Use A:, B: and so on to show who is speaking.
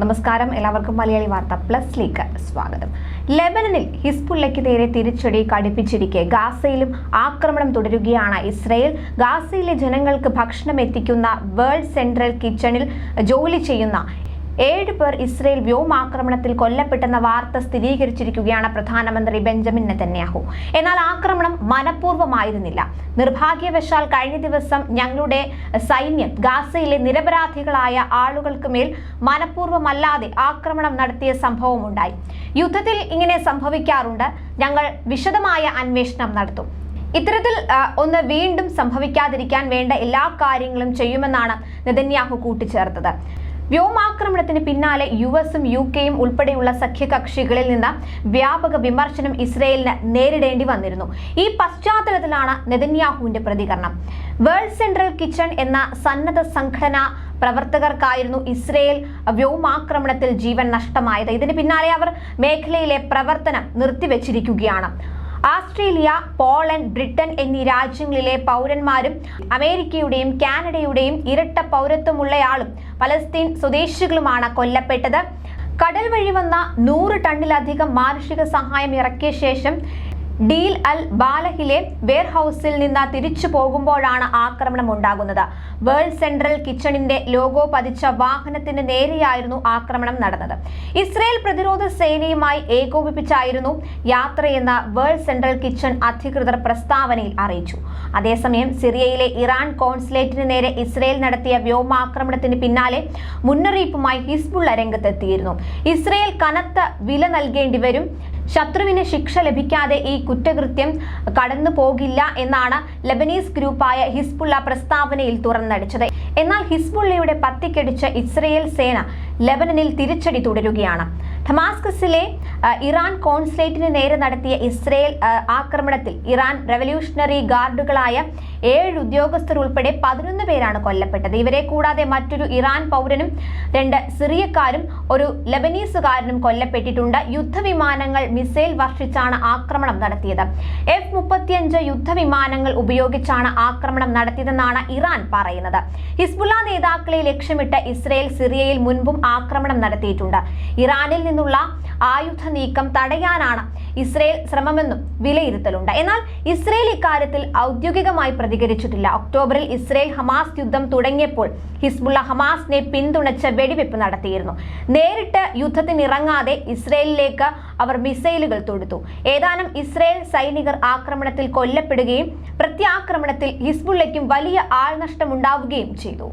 A: നമസ്കാരം. എല്ലാവർക്കും മലയാളി വാർത്ത പ്ലസിലേക്ക് സ്വാഗതം. ലെബനനിൽ ഹിസ്ബുള്ളയ്ക്ക് നേരെ തിരിച്ചടി കടുപ്പിച്ചിരിക്കെ. ഗാസയിലും ആക്രമണം തുടരുകയാണ് ഇസ്രയേൽ. ഗാസയിലെ ജനങ്ങൾക്ക് ഭക്ഷണം എത്തിക്കുന്ന വേൾഡ് സെൻട്രൽ കിച്ചണിൽ ജോലി ചെയ്യുന്ന ഏഴ് പേർ ഇസ്രയേൽ വ്യോമാക്രമണത്തിൽ കൊല്ലപ്പെട്ടെന്ന വാർത്ത സ്ഥിരീകരിച്ചിരിക്കുകയാണ് പ്രധാനമന്ത്രി ബെഞ്ചമിൻ നെതന്യാഹു. എന്നാൽ ആക്രമണം മനഃപൂർവമായിരുന്നില്ല. നിർഭാഗ്യവശാൽ കഴിഞ്ഞ ദിവസം ഞങ്ങളുടെ സൈന്യം ഗാസയിലെ നിരപരാധികളായ ആളുകൾക്ക് മേൽ മനഃപൂർവമല്ലാതെ ആക്രമണം നടത്തിയ സംഭവമുണ്ടായി യുദ്ധത്തിൽ ഇങ്ങനെ സംഭവിക്കാറുണ്ട്. ഞങ്ങൾ വിശദമായ അന്വേഷണം നടത്തും. ഇത്തരത്തിൽ ഒന്ന് വീണ്ടും സംഭവിക്കാതിരിക്കാൻ വേണ്ട എല്ലാ കാര്യങ്ങളും ചെയ്യുമെന്നാണ് നെതന്യാഹു കൂട്ടിച്ചേർത്തത്. വ്യോമാക്രമണത്തിന് പിന്നാലെ യു എസും യു കെയും ഉൾപ്പെടെയുള്ള സഖ്യകക്ഷികളിൽ നിന്ന് വ്യാപക വിമർശനം ഇസ്രയേലിന് നേരിടേണ്ടി വന്നിരുന്നു. ഈ പശ്ചാത്തലത്തിലാണ് നെതന്യാഹുവിന്റെ പ്രതികരണം. വേൾഡ് സെൻട്രൽ കിച്ചൺ എന്ന സന്നദ്ധ സംഘടന പ്രവർത്തകർക്കായിരുന്നു ഇസ്രയേൽ വ്യോമാക്രമണത്തിൽ ജീവൻ നഷ്ടമായത്. ഇതിന് പിന്നാലെ അവർ മേഖലയിലെ പ്രവർത്തനം നിർത്തിവെച്ചിരിക്കുകയാണ്. ആസ്ട്രേലിയ പോളണ്ട് ബ്രിട്ടൻ എന്നീ രാജ്യങ്ങളിലെ പൗരന്മാരും അമേരിക്കയുടെയും കാനഡയുടെയും ഇരട്ട പൗരത്വമുള്ളയാളും പലസ്തീൻ സ്വദേശികളുമാണ് കൊല്ലപ്പെട്ടത്. കടൽ വഴി വന്ന നൂറ് ടണ്ണിലധികം മാനുഷിക സഹായം ഇറക്കിയ ശേഷം ഡീൽ അൽ ബാലഹിലെ വെയർഹൌസിൽ നിന്ന് തിരിച്ചു പോകുമ്പോഴാണ് ആക്രമണം ഉണ്ടാകുന്നത്. വേൾഡ് സെൻട്രൽ കിച്ചണിന്റെ ലോഗോ പതിച്ച വാഹനത്തിന് നേരെയായിരുന്നു ആക്രമണം നടന്നത്. ഇസ്രയേൽ പ്രതിരോധ സേനയുമായി ഏകോപിപ്പിച്ചായിരുന്നു യാത്രയെന്ന് വേൾഡ് സെൻട്രൽ കിച്ചൺ അധികൃതർ പ്രസ്താവനയിൽ അറിയിച്ചു. അതേസമയം സിറിയയിലെ ഇറാൻ കോൺസുലേറ്റിന് നേരെ ഇസ്രയേൽ നടത്തിയ വ്യോമാക്രമണത്തിന് പിന്നാലെ മുന്നറിയിപ്പുമായി ഹിസ്ബുള്ള രംഗത്തെത്തിയിരുന്നു. ഇസ്രയേൽ കനത്ത വില നൽകേണ്ടി വരും. ശത്രുവിന് ശിക്ഷ ലഭിക്കാതെ ഈ കുറ്റകൃത്യം കടന്നു പോകില്ല എന്നാണ് ലബനീസ് ഗ്രൂപ്പായ ഹിസ്ബുള്ള പ്രസ്താവനയിൽ തുറന്നടിച്ചത്. എന്നാൽ ഹിസ്ബുള്ളയുടെ പത്തിക്കടിച്ച ഇസ്രയേൽ സേന ലെബനനിൽ തിരിച്ചടി തുടരുകയാണ്. ഡമാസ്കസിലെ ഇറാൻ കോൺസുലേറ്റിന് നേരെ നടത്തിയ ഇസ്രയേൽ ആക്രമണത്തിൽ ഇറാൻ റവല്യൂഷണറി ഗാർഡുകളായ ഏഴ് ഉദ്യോഗസ്ഥർ ഉൾപ്പെടെ പതിനൊന്ന് പേരാണ് കൊല്ലപ്പെട്ടത്. ഇവരെ കൂടാതെ മറ്റൊരു ഇറാൻ പൗരനും രണ്ട് സിറിയക്കാരും ഒരു ലബനീസുകാരനും കൊല്ലപ്പെട്ടിട്ടുണ്ട്. യുദ്ധവിമാനങ്ങൾ മിസൈൽ വർഷിച്ചാണ് ആക്രമണം നടത്തിയത്. എഫ് മുപ്പത്തിയഞ്ച് യുദ്ധവിമാനങ്ങൾ ഉപയോഗിച്ചാണ് ആക്രമണം നടത്തിയതെന്നാണ് ഇറാൻ പറയുന്നത്. ഹിസ്ബുല്ല നേതാക്കളെ ലക്ഷ്യമിട്ട് ഇസ്രയേൽ സിറിയയിൽ മുൻപും ആക്രമണം നടത്തിയിട്ടുണ്ട്. ഇറാനിൽ നിന്നുള്ള ആയുധ നീക്കം തടയാനാണ് ഇസ്രയേൽ ശ്രമമെന്നും വിലയിരുത്തലുണ്ട്. എന്നാൽ ഇസ്രയേൽ ഇക്കാര്യത്തിൽ ഔദ്യോഗികമായി പ്രതികരിച്ചിട്ടില്ല. ഒക്ടോബറിൽ ഇസ്രയേൽ ഹമാസ് യുദ്ധം തുടങ്ങിയപ്പോൾ ഹിസ്ബുള്ള ഹമാസിനെ പിന്തുണച്ച് വെടിവെപ്പ് നടത്തിയിരുന്നു. നേരിട്ട് യുദ്ധത്തിനിറങ്ങാതെ ഇസ്രയേലിലേക്ക് അവർ മിസൈലുകൾ തൊടുത്തു. ഏതാനും ഇസ്രയേൽ സൈനികർ ആക്രമണത്തിൽ കൊല്ലപ്പെടുകയും പ്രത്യാക്രമണത്തിൽ ഹിസ്ബുള്ളയ്ക്കും വലിയ ആൾനഷ്ടമുണ്ടാവുകയും ചെയ്തു.